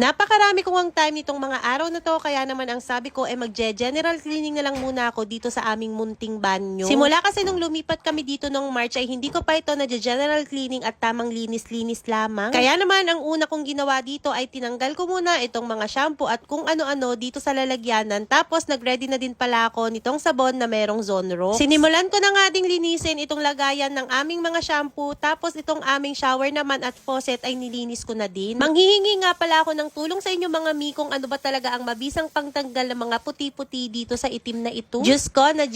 Napakarami kong ang time nitong mga araw na to, kaya naman ang sabi ko ay magje-general cleaning na lang muna ako dito sa aming munting banyo. Simula kasi nung lumipat kami dito nung March ay hindi ko pa ito na general cleaning at tamang linis-linis lamang. Kaya naman ang una kong ginawa dito ay tinanggal ko muna itong mga shampoo at kung ano-ano dito sa lalagyanan. Tapos nag-ready na din pala ako nitong sabon na merong Zonrox. Sinimulan ko na nga ding linisin itong lagayan ng aming mga shampoo. Tapos itong aming shower naman at faucet ay nilinis ko na din. Manghihingi nga pala ako ng tulong sa inyo mga mi kung ano ba talaga ang mabisang pangtanggal ng mga puti-puti dito sa itim na ito. Diyos ko, na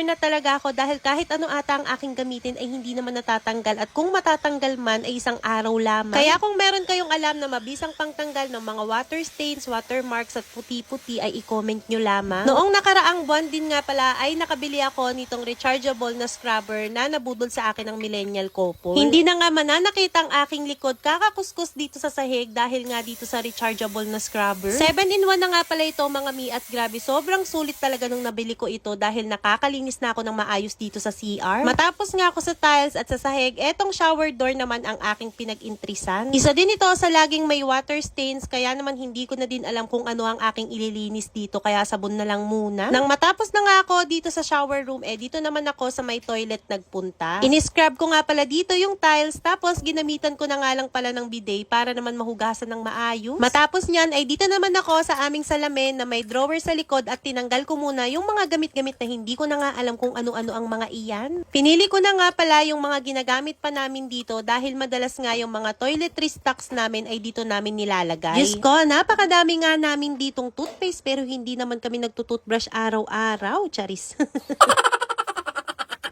na talaga ako dahil kahit ano ata ang aking gamitin ay hindi naman natatanggal at kung matatanggal man ay isang araw lamang. Kaya kung meron kayong alam na mabisang pangtanggal ng mga water stains, watermarks at puti-puti ay i-comment nyo lamang. Noong nakaraang buwan din nga pala ay nakabili ako nitong rechargeable na scrubber na nabudol sa akin ng millennial couple. Hindi na nga mananakita ang aking likod kakakuskus dito sa sahig dahil nga dito sa rechargeable na scrubber. 7-in-1 na nga pala ito mga mi at grabe sobrang sulit talaga nung nabili ko ito dahil nakakalinis na ako ng maayos dito sa CR. Matapos nga ako sa tiles at sa sahig, etong shower door naman ang aking pinag-intrisan. Isa din ito sa laging may water stains kaya naman hindi ko na din alam kung ano ang aking ililinis dito kaya sabon na lang muna. Nang matapos na nga ako dito sa shower room, eh dito naman ako sa may toilet nagpunta. Iniscrub ko nga pala dito yung tiles tapos ginamitan ko na nga lang pala ng bidet para naman mahugasan ng maayos. Matapos niyan ay dito naman ako sa aming salamin na may drawer sa likod at tinanggal ko muna yung mga gamit-gamit na hindi ko na nga alam kung ano-ano ang mga iyan. Pinili ko na nga pala yung mga ginagamit pa namin dito dahil madalas nga yung mga toiletry stocks namin ay dito namin nilalagay. Diyos ko, napakadami nga namin ditong toothpaste pero hindi naman kami nagtutoothbrush araw-araw. Charis.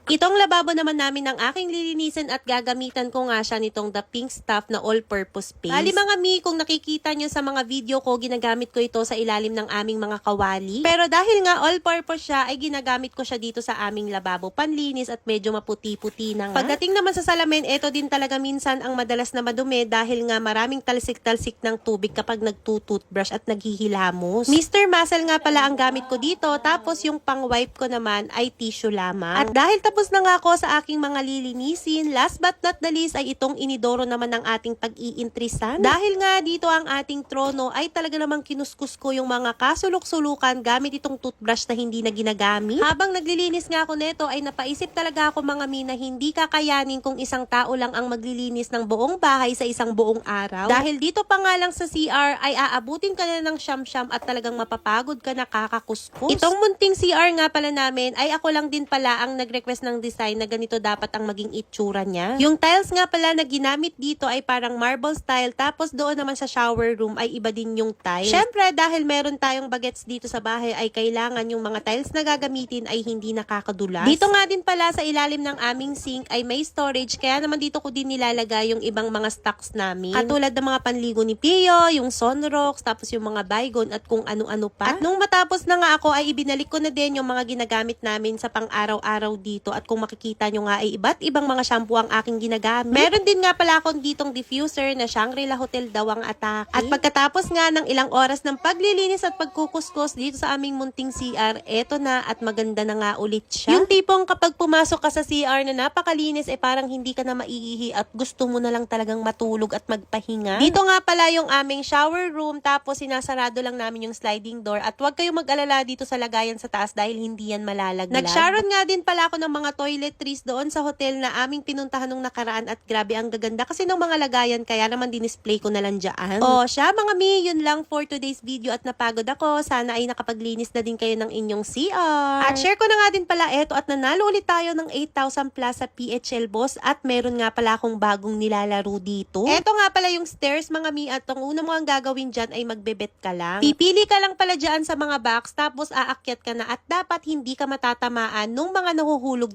Itong lababo naman namin ng aking lilinisin at gagamitan ko nga siya nitong The Pink Stuff na all-purpose paste. Bali mga mi, kung nakikita nyo sa mga video ko, ginagamit ko ito sa ilalim ng aming mga kawali. Pero dahil nga all-purpose siya, ay ginagamit ko siya dito sa aming lababo panlinis at medyo maputi-puti na nga. Pagdating naman sa salamin, ito din talaga minsan ang madalas na madumi dahil nga maraming talsik-talsik ng tubig kapag nagtutoothbrush at naghihilamos. Mr. Muscle nga pala ang gamit ko dito, tapos yung pang-wipe ko naman ay tissue lamang. At dahil tapos na nga ako sa aking mga lilinisin, last but not the least ay itong inidoro naman ng ating pag-iintrisan. Dahil nga dito ang ating trono ay talaga namang kinuskus ko yung mga kasulok-sulukan gamit itong toothbrush na hindi na ginagamit. Habang naglilinis nga ako neto ay napaisip talaga ako mga mina hindi kakayanin kung isang tao lang ang maglilinis ng buong bahay sa isang buong araw. Dahil dito pa nga lang sa CR ay aabutin ka na ng siyam-siyam at talagang mapapagod ka na kakakuskus. Itong munting CR nga pala namin ay ako lang din pala ang nag-request ng design na ganito dapat ang maging itsura niya. Yung tiles nga pala na ginamit dito ay parang marble style tapos doon naman sa shower room ay iba din yung tiles. Syempre dahil meron tayong bagets dito sa bahay ay kailangan yung mga tiles na gagamitin ay hindi nakakadulas. Dito nga din pala sa ilalim ng aming sink ay may storage kaya naman dito ko din nilalagay yung ibang mga stocks namin. Katulad ng mga panligo ni Pio, yung Sunrocks, tapos yung mga Baygon at kung ano-ano pa. At nung matapos na nga ako ay ibinalik ko na din yung mga ginagamit namin sa pang-araw-araw dito at kung makikita nyo nga ay iba't ibang mga shampoo ang aking ginagamit. Meron din nga pala akong ditong diffuser na Shangri-La Hotel daw ang atake. At pagkatapos nga ng ilang oras ng paglilinis at pagkukuskus dito sa aming munting CR, eto na at maganda na nga ulit siya. Yung tipong kapag pumasok ka sa CR na napakalinis eh parang hindi ka na maiihi at gusto mo na lang talagang matulog at magpahinga. Dito nga pala yung aming shower room tapos sinasarado lang namin yung sliding door at huwag kayong mag-alala dito sa lagayan sa taas dahil hindi yan malalaglag. Nag-sharon nga din pala ako ng mga toiletries doon sa hotel na aming pinuntahan nung nakaraan at grabe ang gaganda kasi ng mga lagayan kaya naman dinisplay ko na lang dyan. O siya mga mi, yun lang for today's video at napagod ako. Sana ay nakapaglinis na din kayo ng inyong CR. At share ko na nga din pala eto at nanalo ulit tayo ng 8,000 plus sa PHL Boss at meron nga pala akong bagong nilalaro dito. Eto nga pala yung stairs mga mi at ang una mo ang gagawin dyan ay magbebet ka lang. Pipili ka lang pala dyan sa mga box tapos aakyat ka na at dapat hindi ka matatamaan nung mga nahuhulog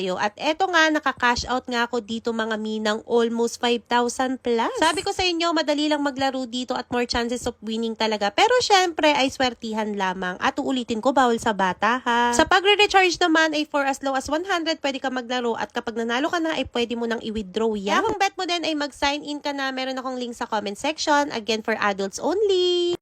tayo. At eto nga, naka-cash out nga ako dito mga mi ng almost 5,000 plus. Sabi ko sa inyo, madali lang maglaro dito at more chances of winning talaga. Pero syempre, ay swertihan lamang. At uulitin ko, bawal sa bata ha. Sa pagre-recharge naman ay for as low as 100, pwede ka maglaro. At kapag nanalo ka na, ay pwede mo nang i-withdraw yan. Kung bet mo din ay mag-sign in ka na, meron akong link sa comment section. Again, for adults only.